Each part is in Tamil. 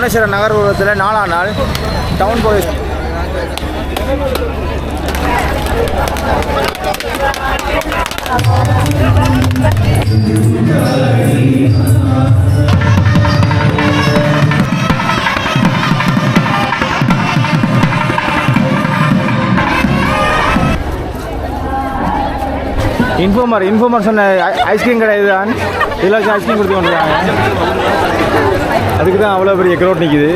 புவனேஸ்வரம் நகர்புறத்தில் நாலாம் நாள் டவுன் போலீஸ் இன்ஃபார்மர் இன்ஃபார்மர் சொன்ன ஐஸ்கிரீம் கடை இதுதான். இதில் ஐஸ்கிரீம் கொடுத்து கொண்டுருக்காங்க அதுக்கு தான் அவ்வளோ பெரிய க்ரௌட் நிற்கிது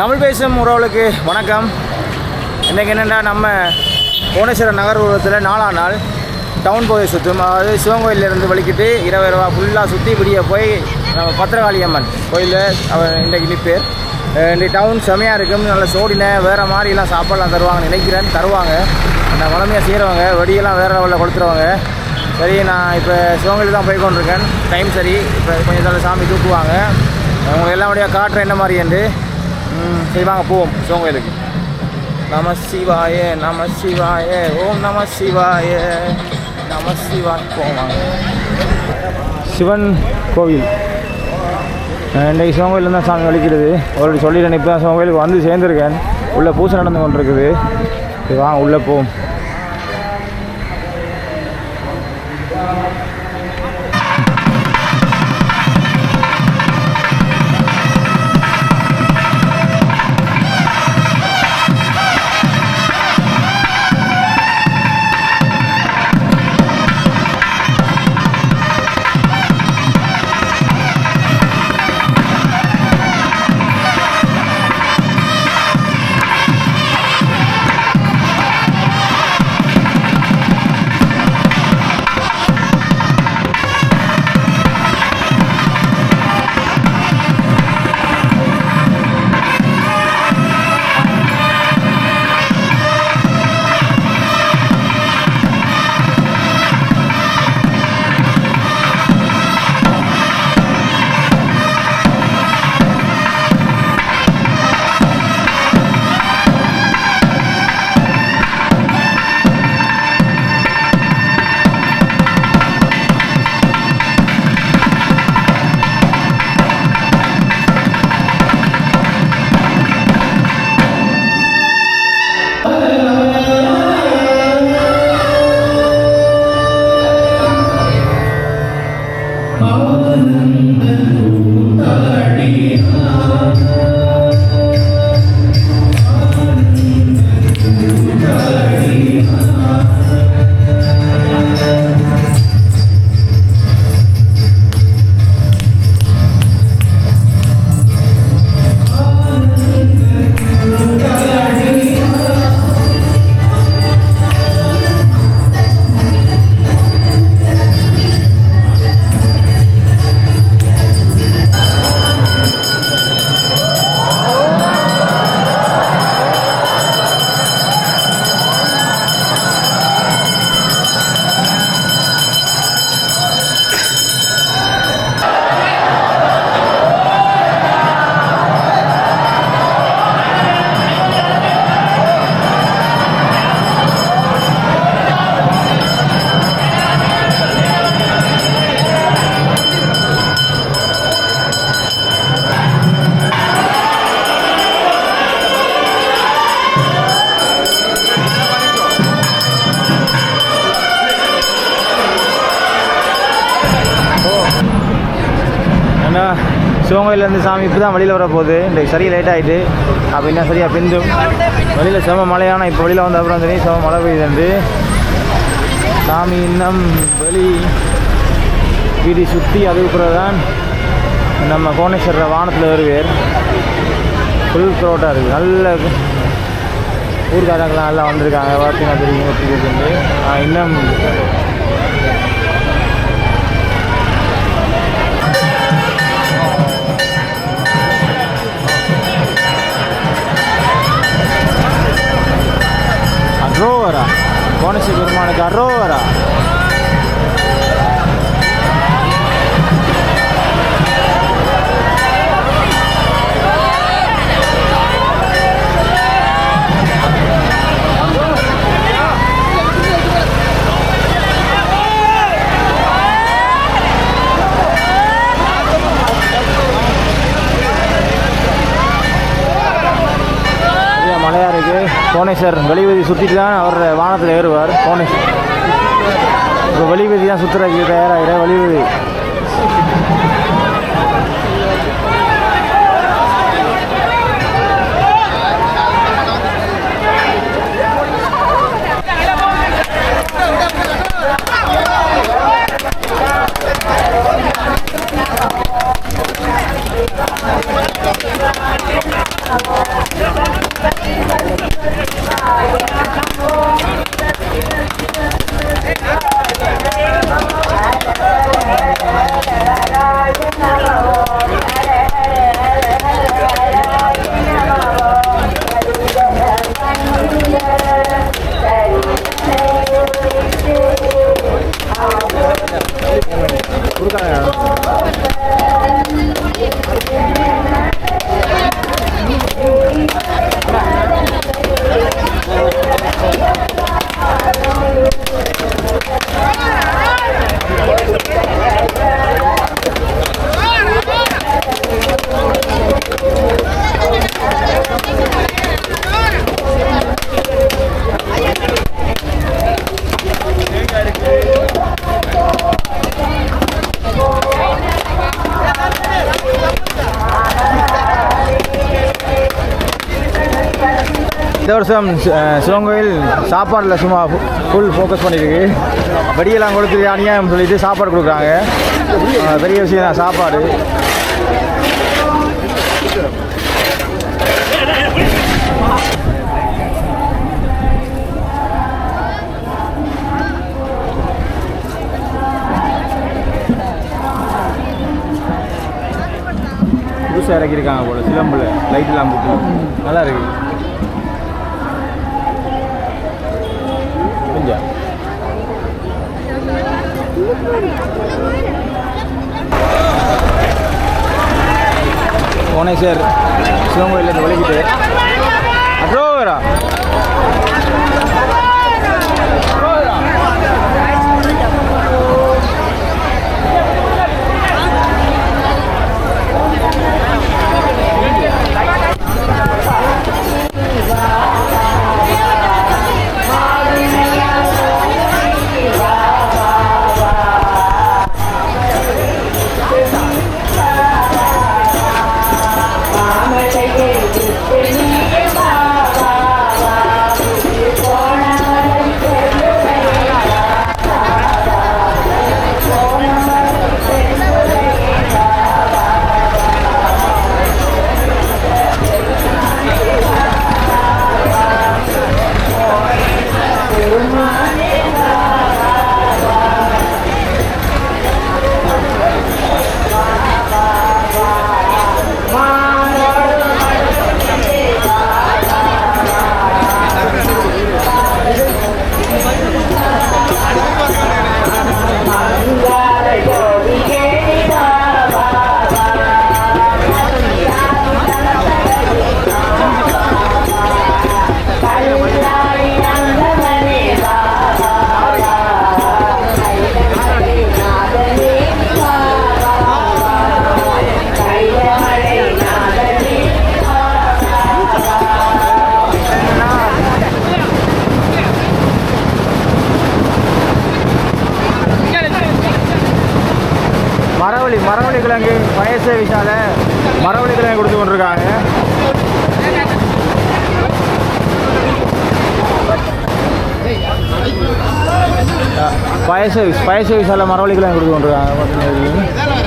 தமிழ் பேசும் உறவுகளுக்கு வணக்கம். இன்றைக்கி என்னென்னா நம்ம புவனேஸ்வரம் நகர்புறத்தில் நாலாம் நாள் டவுன் போய் சுற்றும் அதாவது சிவங்கோயிலேருந்து வலிக்கிட்டு இரவு இரவா ஃபுல்லாக சுற்றி விடிய போய் நம்ம பத்திரகாளி அம்மன் கோயிலில் அவர் இன்றைக்கு நிற்பேர் இன்றைக்கு டவுன் செமையாக இருக்கும். நல்ல சோடினேன் வேறு மாதிரிலாம் சாப்பாடுலாம் தருவாங்க நினைக்கிறேன். தருவாங்க. அந்த வளமையாக செய்கிறவங்க வெடியெல்லாம் வேறு லெவலில் கொடுத்துருவாங்க சரி நான் இப்போ சிவங்கோயில் தான் போய் கொண்டிருக்கேன். டைம் சரி. இப்போ கொஞ்சம் நல்ல சாமி தூக்குவாங்க. அவங்க எல்லாம் வழியாக காட்டுறேன். என்ன மாதிரி என்று ம், சரி வாங்க போவோம் சிவகோயிலுக்கு நம சிவாய நம சிவாய ஓம் நம சிவாய நம சிவாய் போவாங்க சிவன் கோவில் இன்றைக்கு சிவகோயிலில் தான் சாமி வலிக்கிறது? ஒரு சொல்லிட்டேன் இப்போ தான் சிவகோயிலுக்கு வந்து சேர்ந்துருக்கேன். உள்ளே பூசை நடந்து கொண்டிருக்குது. சரி வாங்க உள்ளே போவோம். வந்து சாமி இப்போ தான் வெளியில் வர போகுது இன்றைக்கு சரியாக லேட் ஆகிட்டு அப்படின்னா சரியாக பிந்தும். வெளியில் செம மழையான இப்போ வெளியில் வந்த அப்புறம் தெரியும் செம மழை பெய்யுது சாமி இன்னும் வெளி வீதி சுற்றி அதுக்கு பிறகு தான் நம்ம கோணேஸ்வரர் வானத்தில் வருவேர். ஃபுல் க்ரௌடாக இருக்குது நல்ல ஊர்க்காரங்களாம் நல்லா வந்திருக்காங்க. பார்த்தீங்கன்னா தெரியும். இன்னும் அரோவரா கோணசி பெருமானுக்கு அரோவரா கோணேஸ்வர் வெளிவதி சுற்றிட்டு தான் அவர் வானத்தில் ஏறுவார். கோணேஸ்வர் இப்போ வெளிவதி தான் சுற்றுறதுக்கு தயாராகிற வெளிவதி. இந்த வருஷம் அஹ், சிவங்கோயில் சாப்பாடில் சும்மா ஃபுல் ஃபோக்கஸ் பண்ணியிருக்கு வெடியெல்லாம் கொடுத்து அநியாயம் சொல்லிட்டு சாப்பாடு கொடுக்குறாங்க. பெரிய விஷயம் தான் சாப்பாடு. புதுசாக இறக்கியிருக்காங்க போல சிலம்பில். லைட்லாம் போட்டு. நல்லா இருக்கு. ஓனேஸ்வர் சிவன் கோயிலேருந்து விலகிட்டு ஃபயர் சர்வீஸ் ஃபயர் சர்வீஸ் எல்லாம் மரவழிக்கெல்லாம் கொடுத்து கொண்டிருக்காங்க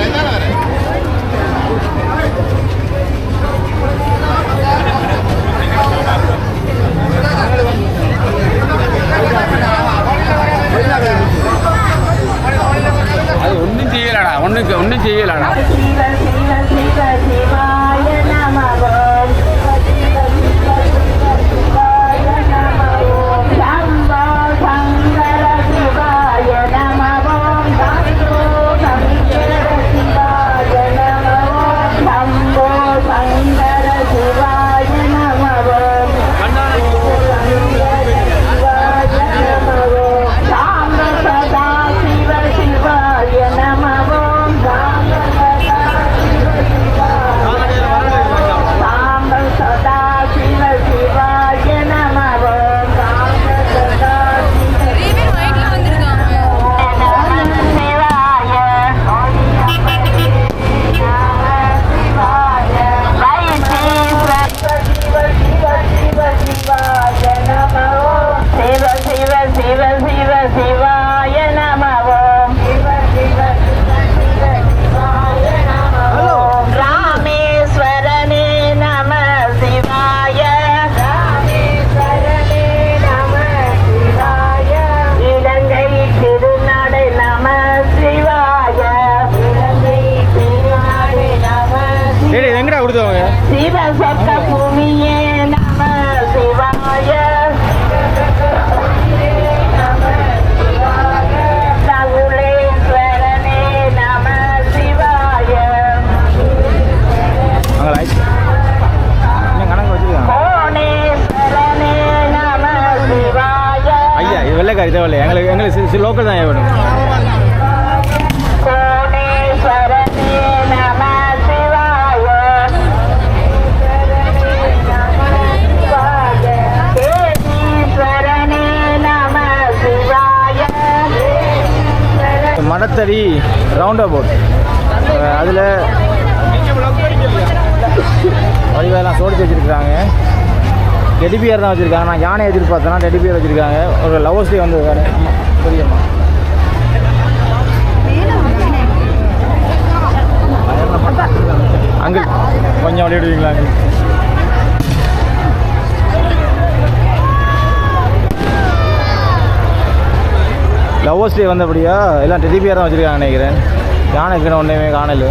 அது ஒன்றும் செய்யலடா ஒன்றுக்கு ஒன்றும் செய்யலடா. சி லோக்கல் தான் வேணும்? கோணேஸ்வரனே மடத்தடி ரவுண்ட் அபவுட் அதில் வடிவெல்லாம் சோடிச்சு வச்சுருக்காங்க டெடிபியர் தான் வச்சுருக்காங்க. நான் யானை எதிர்பார்த்தேன்னா டெடிபியர் வச்சுருக்காங்க. ஒரு லவ் ஸ்டே வந்து பெரியம்மா. புரியுமா கொஞ்சம் விளையாடுவீங்களா விடுவீங்களா அங்கே லவ்வர்ஸ் டே வந்தபடியா? எல்லாம் டெடிபியர் தான் வச்சுருக்காங்க நினைக்கிறேன். யானை இருக்குன்னு ஒன்றுமே காணல.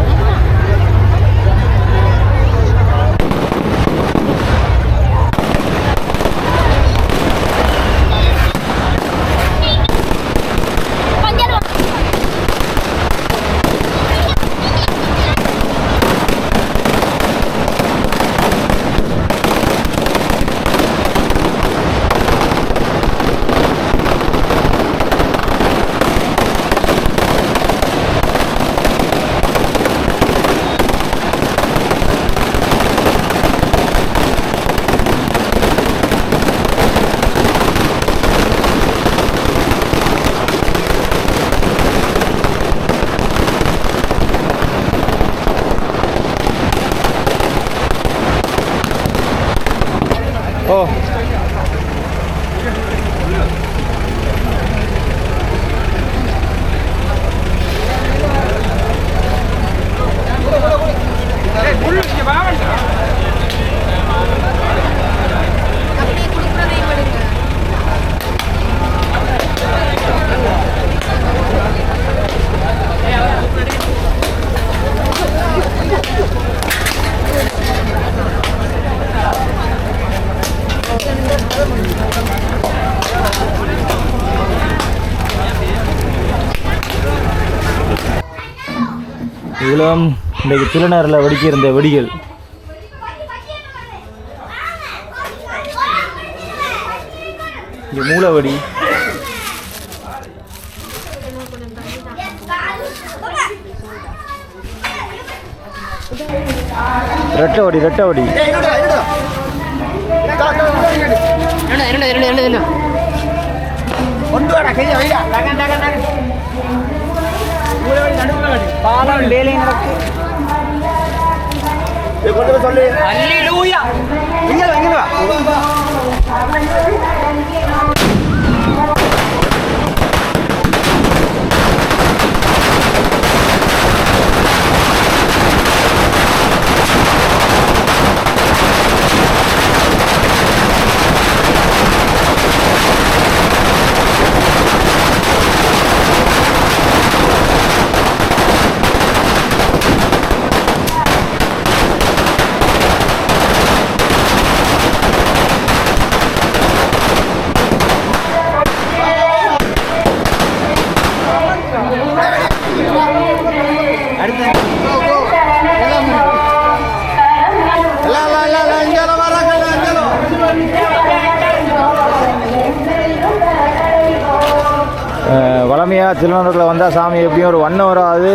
இன்றைக்கு திருநரில் வெடிக்க இருந்த வெடிகள். இங்கே மூலவடி ரெட்டவடி ரெட்டவடி பாலம் வேலை நடக்கு. அல்லேலூயா. இங்க வா, இங்க வா. வளமையாக திருவண்ணூரில் வந்தால் சாமி எப்படியும் ஒரு ஒன் வராது.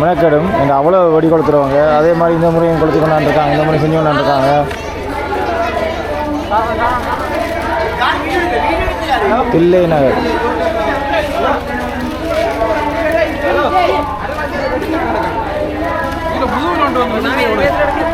மெனக்கெடும். எங்கள் அவ்வளோ வெடி கொடுத்துருவாங்க அதே மாதிரி இந்த முறையும் கொளுத்து கொண்டாந்துருக்காங்க இந்த முறையும் செஞ்சு கொண்டாந்துருக்காங்க தில்லை நகர். புது நோட்டு வந்து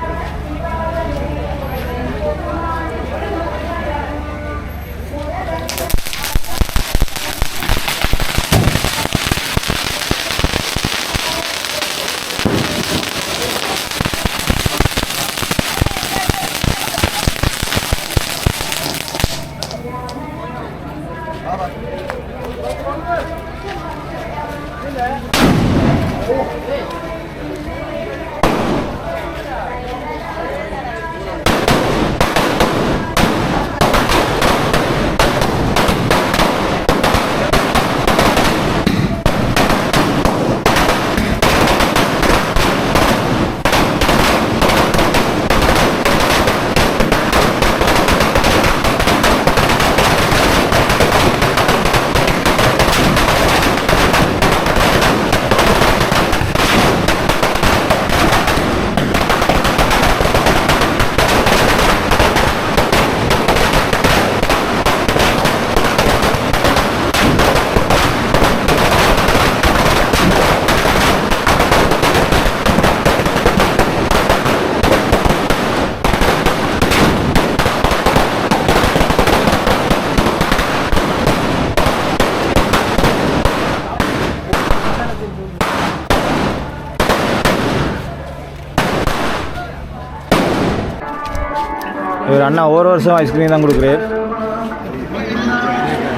இவர் அண்ணா ஒரு வருஷம் ஐஸ்கிரீம் தான் கொடுக்குறாரு.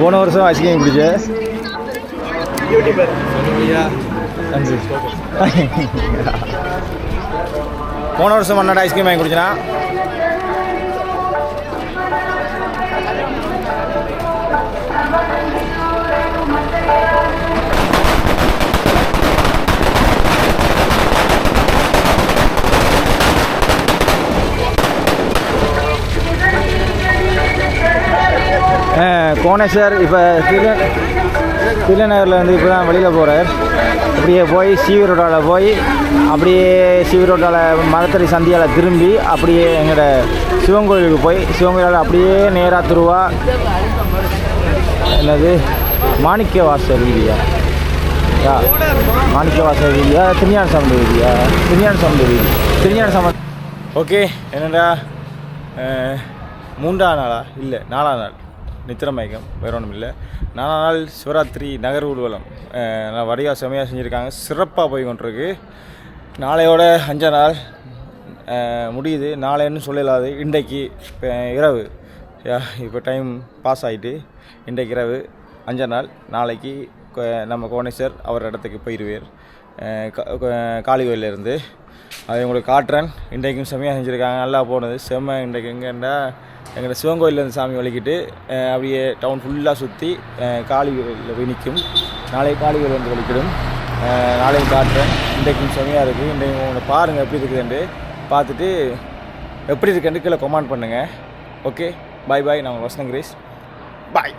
போன வருஷம் ஐஸ்கிரீம் குடிச்ச. போன வருஷம் அண்ணாட ஐஸ்கிரீம் வாங்கி குடிச்சனா? கோணேஸ்வர் இப்போ திரு திருநகரில் வந்து இப்போ தான் வெளியில் போகிறார் அப்படியே போய் சிவி ரோட்டால் போய் அப்படியே சிவி ரோட்டால் மதத்தடி சந்தியால் திரும்பி அப்படியே எங்களோட சிவன் கோயிலுக்கு போய் சிவன் கோயிலால் அப்படியே நேராக திருவா. என்னது? மாணிக்க வாசல் வீதியா? யா மாணிக்க வாசல் வீதியா? திருஞான சமந்த வீதியா? திருஞான சமந்த வீதி. திருஞான சமந்த ஓகே என்னடா? மூன்றாம் நாளா? இல்லை நாலாம் நாள். நித்திரமயக்கம் வேற ஒன்றும் இல்லை. நாலா நாள் சிவராத்திரி நகர் ஊர்வலம். அஹ், நல்லா செமையாக செஞ்சுருக்காங்க. சிறப்பாக போய் கொண்டிருக்கு. நாளையோட அஞ்சா நாள் முடியுது. நாளைன்னு சொல்லலாது. இன்றைக்கு இப்போ இரவு. யா, இப்போ டைம் பாஸ் ஆகிட்டு இன்றைக்கு இரவு அஞ்சா நாள். நாளைக்கு நம்ம கோணேஸ்வர் அவர் இடத்துக்கு போயிடுவார் காளிகோயிலேருந்து. அது உங்களுக்கு காட்டுறேன். இன்றைக்கும் செம்மையாக செஞ்சுருக்காங்க. நல்லா போனது. செம்ம இன்றைக்கு. எங்கேண்டா? எங்களை சிவன் கோயிலேருந்து சாமி வலிக்கிட்டு அப்படியே டவுன் ஃபுல்லாக சுற்றி காளி கோயிலில் போய் நிற்கும். நாளைக்கு காளி வந்து வலிக்கிடும் நாளையும் காட்டுறேன். இன்றைக்கும் செமையாக இருக்குது இன்றைக்கு உங்களை பாருங்கள் எப்படி இருக்குதுன்ட்டு பார்த்துட்டு எப்படி இருக்குன்னு கீழே கொமெண்ட் பண்ணுங்கள் ஓகே பாய் பாய் நான் உங்கள் வசனம் கிரேஸ். பாய்